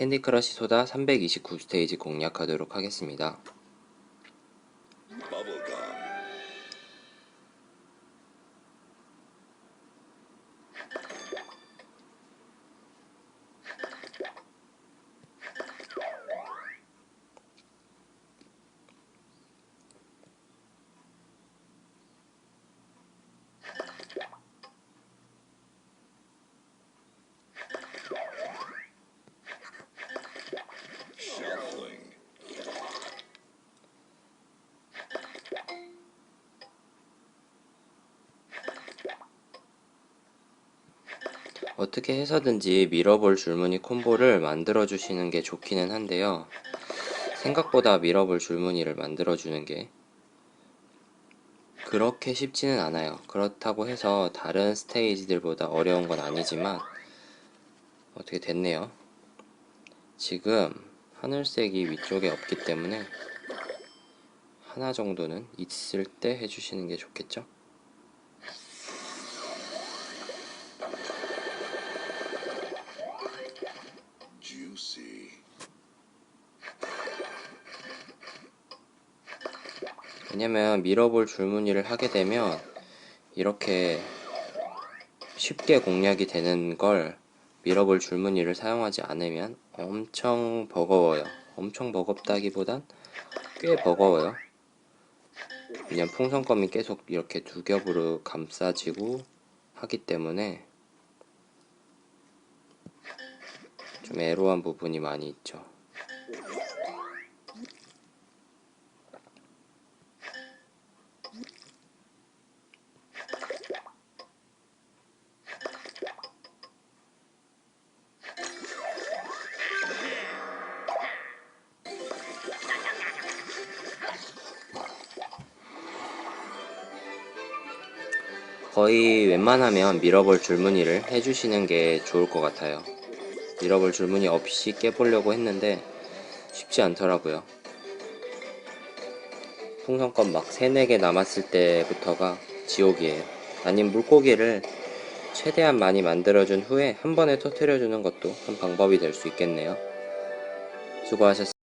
캔디 크러쉬 소다 329스테이지 공략하도록 하겠습니다. 어떻게 해서든지 밀어볼 줄무늬 콤보를 만들어 주시는 게 좋기는 한데요. 생각보다 밀어볼 줄무늬를 만들어 주는 게 그렇게 쉽지는 않아요. 그렇다고 해서 다른 스테이지들보다 어려운 건 아니지만 어떻게 됐네요. 지금 하늘색이 위쪽에 없기 때문에 하나 정도는 있을 때 해주시는 게 좋겠죠? 왜냐면 밀어볼 줄무늬를 하게 되면 이렇게 쉽게 공략이 되는 걸 밀어볼 줄무늬를 사용하지 않으면 엄청 버거워요. 엄청 버겁다기보단 꽤 버거워요. 왜냐면 풍선껌이 계속 이렇게 두 겹으로 감싸지고 하기 때문에 좀 애로한 부분이 많이 있죠. 거의 웬만하면 밀어볼 줄무늬를 해주시는 게 좋을 것 같아요. 밀어볼 줄무늬 없이 깨보려고 했는데 쉽지 않더라고요. 풍선껌 막 3, 4개 남았을 때부터가 지옥이에요. 아니면 물고기를 최대한 많이 만들어준 후에 한 번에 터트려주는 것도 한 방법이 될 수 있겠네요. 수고하셨습니다.